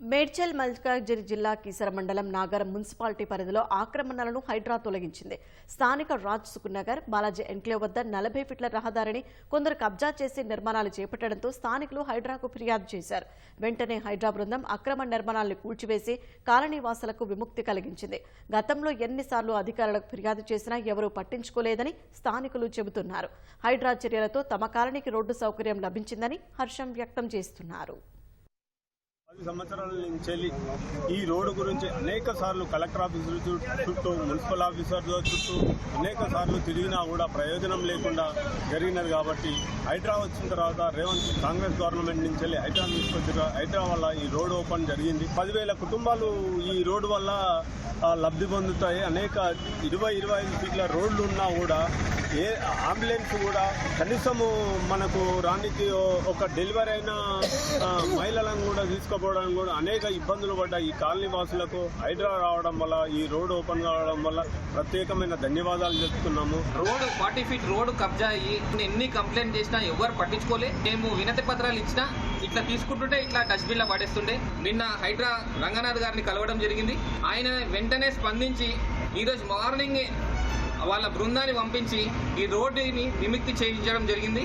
మేడ్చల్ మల్కాజ్గిరి జిల్లా కీసర మండలం నాగరం మున్సిపాలిటీ పరిధిలో ఆక్రమణలను హైడ్రా తొలగించింది. స్థానిక రాజ్ సుకునగర్ బాలాజీ ఎన్క్లేవ్ వద్ద నలభై ఫీట్ల రహదారిని కొందరు కబ్జా చేసి నిర్మాణాలు చేపట్టడంతో స్థానికులు హైడ్రాకు ఫిర్యాదు చేశారు. వెంటనే హైడ్రా బృందం అక్రమ నిర్మాణాలను కూల్చివేసి కాలనీ వాసులకు విముక్తి కలిగించింది. గతంలో ఎన్నిసార్లు అధికారులకు ఫిర్యాదు చేసినా ఎవరూ పట్టించుకోలేదని స్థానికులు చెబుతున్నారు. హైడ్రా చర్యలతో తమ కాలనీకి రోడ్డు సౌకర్యం లభించిందని హర్షం వ్యక్తం చేస్తున్నారు. సంవత్సరాల నుంచి ఈ రోడ్డు గురించి అనేక సార్లు కలెక్టర్ ఆఫీసుల చుట్టూ మున్సిపల్ ఆఫీసర్ల చుట్టూ అనేక సార్లు తిరిగినా కూడా ప్రయోజనం లేకుండా జరిగినది కాబట్టి హైడ్రా వచ్చిన తర్వాత రేవంత్ కాంగ్రెస్ గవర్నమెంట్ నుంచి వెళ్ళి హైడ్రా తీసుకొచ్చిన హైడ్రా వల్ల ఈ రోడ్డు ఓపెన్ జరిగింది. పదివేల కుటుంబాలు ఈ రోడ్డు వల్ల లబ్ధి పొందుతాయి. అనేక ఇరవై ఇరవై ఐదు ఫీట్ల రోడ్లు ఉన్నా కూడా ఏ అంబులెన్స్ కూడా కనీసము మనకు రానికి ఒక డెలివరీ అయిన మహిళలను కూడా తీసుకుపోవడానికి కూడా అనేక ఇబ్బందులు పడ్డాయి. ఈ కాలనీ వాసులకు హైడ్రా రావడం వల్ల ఈ రోడ్ ఓపెన్ కావడం వల్ల ప్రత్యేకమైన ధన్యవాదాలు చెప్తున్నాము. రోడ్ ఫార్టీ ఫీట్ రోడ్ కబ్జా అయ్యి ఎన్ని కంప్లైంట్ చేసినా ఎవరు పట్టించుకోలే. మేము వినతి పత్రాలు ఇచ్చినా ఇట్లా తీసుకుంటుంటే ఇట్లా డస్ట్బిన్లో పడేస్తుండే. నిన్న హైడ్రా రంగనాథ్ గారిని కలవడం జరిగింది. ఆయన వెంటనే స్పందించి ఈరోజు మార్నింగ్ వాళ్ళ బృందాన్ని పంపించి ఈ రోడ్డుని విముక్తి చేయించడం జరిగింది.